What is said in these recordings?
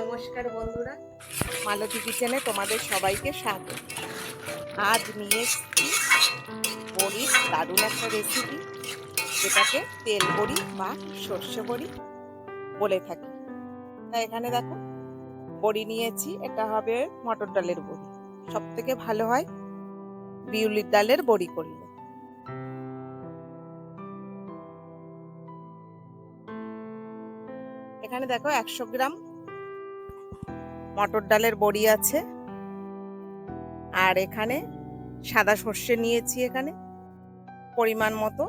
নমস্কার বন্ধুরা, মালতী কিচেনে তোমাদের সবাইকে স্বাগত। আজ নিয়ে এসেছি বড়ির দারুণ একটা রেসিপি যেটাকে তেল বড়ি বা সর্ষে বড়ি বলে থাকি। তা এখানে দেখো, বড়ি নিয়েছি, এটা হবে মটর ডালের বড়ি। সব থেকে ভালো হয় বিউলির ডালের বড়ি করলে। এখানে দেখো একশো গ্রাম মটর ডালের বড়ি আছে। আর এখানে সাদা সর্ষে নিয়েছি এখানে, পরিমাণ মতো।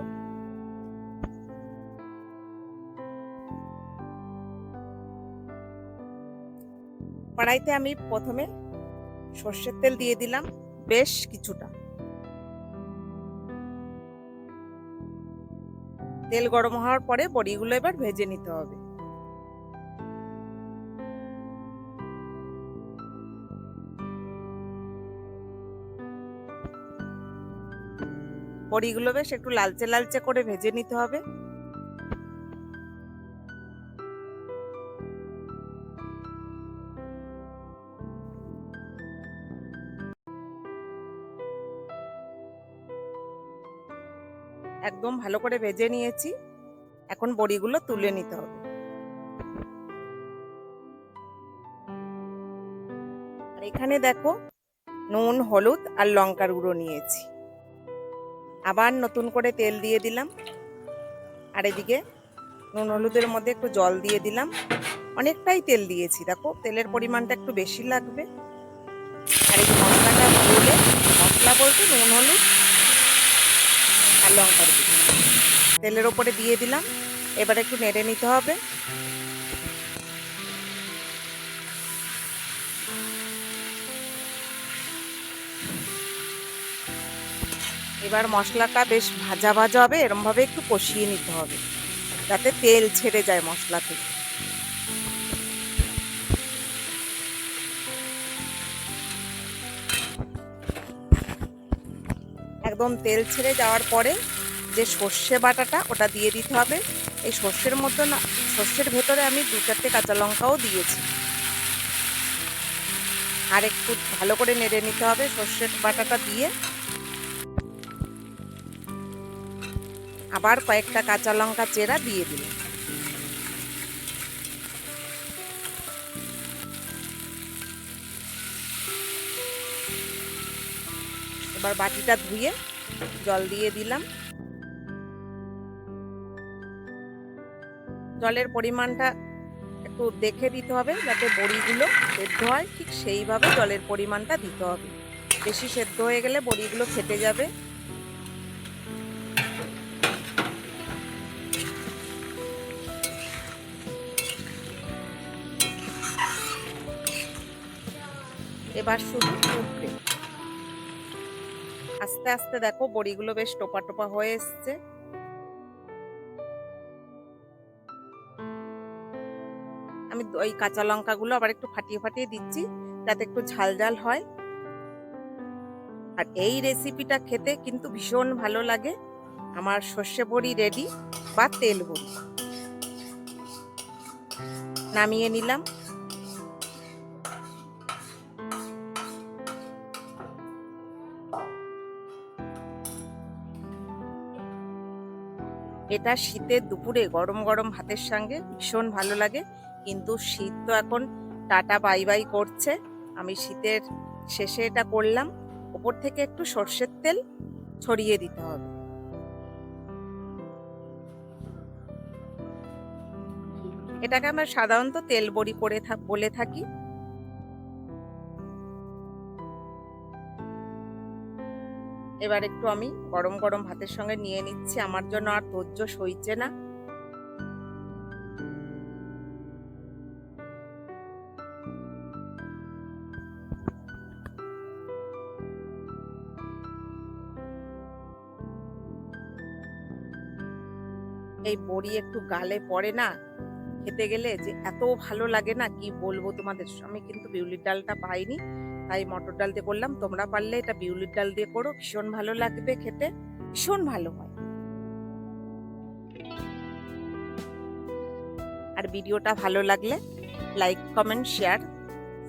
কড়াইতে আমি প্রথমে সর্ষের তেল দিয়ে দিলাম বেশ কিছুটা। তেল গরম হওয়ার পরে বড়িগুলো এবার ভেজে নিতে হবে। বড়িগুলো বেশ একটু লালচে লালচে করে ভেজে নিতে হবে। একদম ভালো করে ভেজে নিয়েছি। এখন বড়িগুলো তুলে নিতে হবে। আর এখানে দেখো নুন, হলুদ আর লঙ্কার গুঁড়ো নিয়েছি। আবার নতুন করে তেল দিয়ে দিলাম। আর এদিকে নুন হলুদের মধ্যে একটু জল দিয়ে দিলাম। অনেকটাই তেল দিয়েছি, দেখো তেলের পরিমাণটা একটু বেশি লাগবে। আর এই মশলাটা বলে মশলা বলতে নুন, হলুদ আর লঙ্কার তেলের ওপরে দিয়ে দিলাম। এবার একটু নেড়ে নিতে হবে। এবার মশলাটা বেশ ভাজা ভাজা হবে, এরমভাবে একটু কষিয়ে নিতে হবে, যাতে তেল ছেড়ে যায় মশলা থেকে। একদম তেল ছেড়ে যাওয়ার পরে যে সর্ষে বাটাটা ওটা দিয়ে দিতে হবে। এই সর্ষের মধ্যে না, সর্ষের ভেতরে আমি দু চারটে কাঁচা লঙ্কাও দিয়েছি। আর একটু ভালো করে নেড়ে নিতে হবে সর্ষের বাটাটা দিয়ে। আবার কয়েকটা কাঁচা লঙ্কা চেরা দিয়ে দিলাম এবার বাটিটা ধুয়ে জল দিয়ে দিলাম। জলের পরিমাণটা একটু দেখে দিতে হবে যাতে বড়িগুলো সেদ্ধ হয়, ঠিক সেইভাবে জলের পরিমাণটা দিতে হবে। বেশি সেদ্ধ হয়ে গেলে বড়িগুলো ফেটে যাবে। এবার শুধু উঠবে আস্তে আস্তে দেখো, বড়িগুলো বেশ টোপা টোপা হয়ে এসছে। আমি ওই কাঁচা লঙ্কাগুলো আবার একটু ফাটিয়ে ফাটিয়ে দিচ্ছি, যাতে একটু ঝাল ঝাল হয়। আর এই রেসিপিটা খেতে কিন্তু ভীষণ ভালো লাগে। আমার সর্ষে বড়ি রেডি বা তেল বড়ি। নামিয়ে নিলাম। এটা শীতের দুপুরে গরম গরম ভাতের সঙ্গে ভীষণ ভালো লাগে। কিন্তু শীত তো এখন টাটা, বাই বাই করছে। আমি শীতের শেষে এটা করলাম। ওপর থেকে একটু সর্ষের তেল ছড়িয়ে দিতে হবে। এটাকে আমরা সাধারণত তেল বড়ি করে বলে থাকি। এবার একটু আমি গরম গরম ভাতের সঙ্গে নিয়ে নিচ্ছি। আমার জন্য আর ধৈর্য সইছে না। এই বড়ি একটু গালে পড়ে না? খেতে গেলে যে এত ভালো লাগে না? কি বলব তোমাদের? আমি কিন্তু বিউলির ডালটা পাইনি। তাই মটর ডাল দিয়ে করলাম তোমরা পারলে এটা বিউলির ডাল দিয়ে করো, ভীষণ ভালো লাগবে খেতে, ভীষণ ভালো হয়। আর ভিডিওটা ভালো লাগলে লাইক, কমেন্ট, শেয়ার,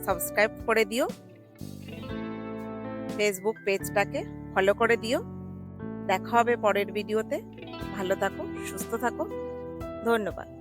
সাবস্ক্রাইব করে দিও। ফেসবুক পেজটাকে ফলো করে দিও। দেখা হবে পরের ভিডিওতে। ভালো থাকো, সুস্থ থাকো। ধন্যবাদ।